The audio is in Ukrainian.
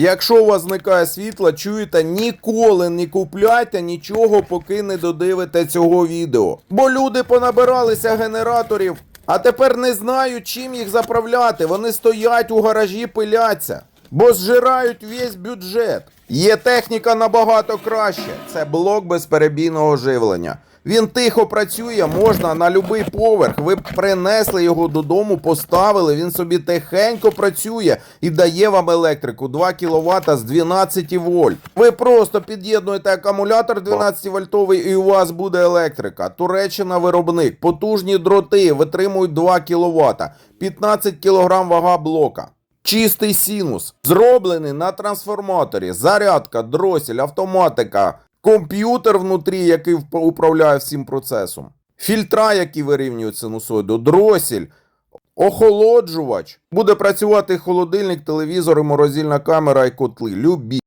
Якщо у вас зникає світло, чуєте, ніколи не купляйте нічого, поки не додивите цього відео. Бо люди понабиралися генераторів, а тепер не знають, чим їх заправляти. Вони стоять у гаражі, пиляться, бо зжирають весь бюджет. Є техніка набагато краще. Це блок безперебійного живлення. Він тихо працює, можна на будь-який поверх. Ви принесли його додому, поставили, він собі тихенько працює і дає вам електрику 2 кВт з 12 вольт. Ви просто під'єднуєте акумулятор 12 вольтовий і у вас буде електрика. Туреччина виробник, потужні дроти витримують 2 кВт, 15 кг вага блока. Чистий синус, зроблений на трансформаторі, зарядка, дросель, автоматика, комп'ютер внутрі, який управляє всім процесом, фільтра, які вирівнюють синусоїду, дросіль, охолоджувач. Буде працювати холодильник, телевізор, і морозильна камера і котли. Любі.